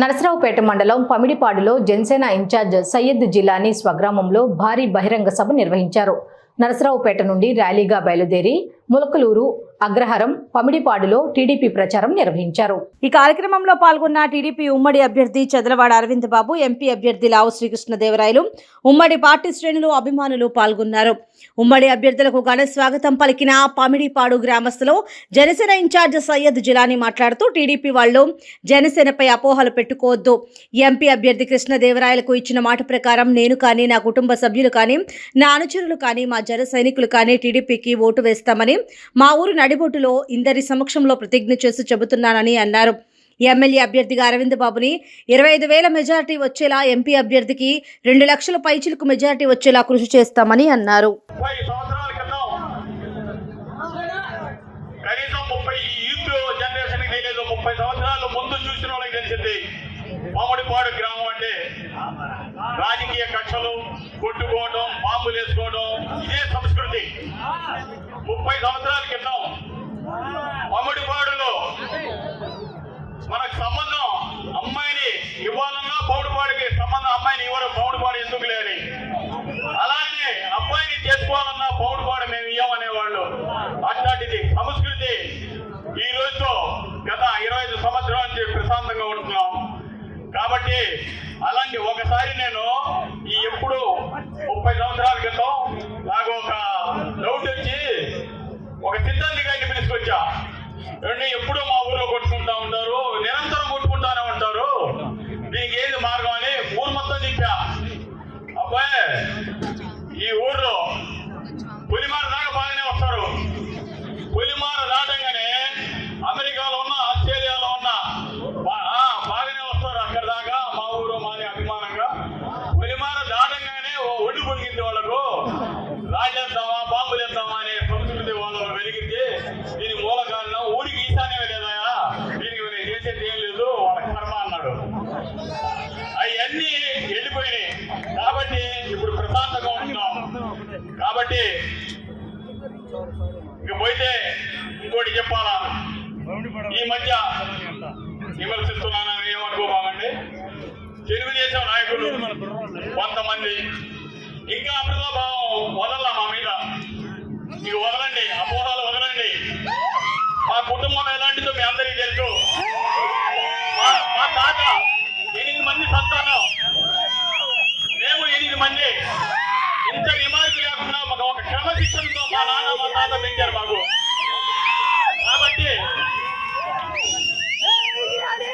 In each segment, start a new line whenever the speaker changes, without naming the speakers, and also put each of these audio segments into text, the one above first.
నరసరావుపేట మండలం పమిడిపాడులో జనసేన ఇన్ఛార్జ్ సయ్యద్ జిలానీ స్వగ్రామంలో భారీ బహిరంగ సభ నిర్వహించారు. నరసరావుపేట నుండి ర్యాలీగా బయలుదేరి ములకలూరు అగ్రహారం పమిడిపాడులో టీడీపీ ప్రచారం నిర్వహించారు.
ఈ కార్యక్రమంలో పాల్గొన్న టీడీపీ ఉమ్మడి అభ్యర్థి చదలవాడ అరవింద్ బాబు ఎంపీ అభ్యర్థి లావు శ్రీకృష్ణదేవరాయలు ఉమ్మడి పార్టీ శ్రేణులు అభిమానులు పాల్గొన్నారు. ఉమ్మడి అభ్యర్థులకు ఘన స్వాగతం పలికిన పమిడిపాడు గ్రామస్తులు జనసేన ఇన్ఛార్జ్ సయ్యద్ జిలానీ మాట్లాడుతూ టీడీపీ వాళ్ళు జనసేనపై అపోహలు పెట్టుకోవద్దు. ఎంపీ అభ్యర్థి కృష్ణదేవరాయలకు ఇచ్చిన మాట ప్రకారం నేను కానీ నా కుటుంబ సభ్యులు కానీ నా అనుచరులు కానీ మా జన సైనికులు కానీ టీడీపీకి ఓటు వేస్తామని మా ఊరు నడిబొట్టులో ఇందరి సమక్షంలో ప్రతిజ్ఞ చేసి చెబుతున్నానని అన్నారు. ఎమ్మెల్యే అభ్యర్థిగా అరవింద్ బాబుని ఇరవై ఐదు వేల మెజారిటీ వచ్చేలా ఎంపీ అభ్యర్థికి రెండు లక్షల పైచిలకు మెజారిటీ వచ్చేలా కృషి చేస్తామని అన్నారు.
మామిడిపాడు గ్రామం అంటే రాజకీయ కక్షలు కొట్టుకోవడం బాంబులు వేసుకోవడం ఇదే సమస్య. కాబట్టి అలాంటి ఒకసారి నేను ఈ ఎప్పుడు ముప్పై సంవత్సరాల క్రితం నాకు ఒక డౌట్ వచ్చి ఒక సిద్ధాంతి గారిని పిలుచుకొచ్చా రెండు ఎప్పుడు మా కాబట్టి ఇక పోయితే ఇంకోటి చెప్పాలా? ఈ మధ్య విమర్శిస్తున్నానని ఏమనుకోబాగండి తెలుగుదేశం నాయకులు కొంతమంది. ఇంకా అమృతాభావం మా నాన్న మా తాత పెంచారు కాబట్టి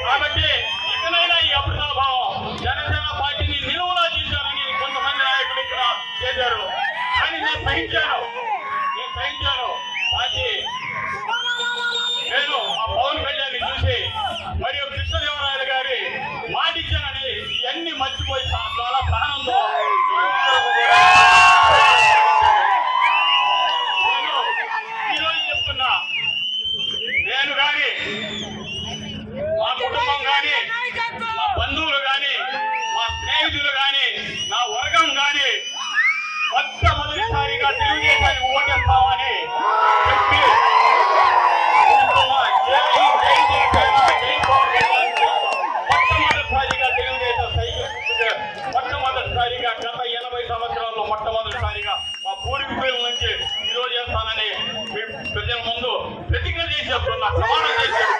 కాబట్టి ఇకనైనా ఈ అమృతాభావం జనసేన పార్టీని నిలువులా తీశారని కొంతమంది నాయకులు ఇక్కడ చేశారు. కానీ నేను సహించాను. నేను సహించాను. పూజమ్మావని చెప్పి మొట్టమొదటిసారిగా తెలుగుదేశం మొట్టమొదటిసారిగా గత ఎనభై సంవత్సరాల్లో మొట్టమొదటిసారిగా మా పూర్వీకుల నుంచి ఈరోజు చేస్తానని ప్రజల ముందు ప్రతిజ్ఞ చేసేస్తున్నా ప్రమాణం చేసేస్తున్నా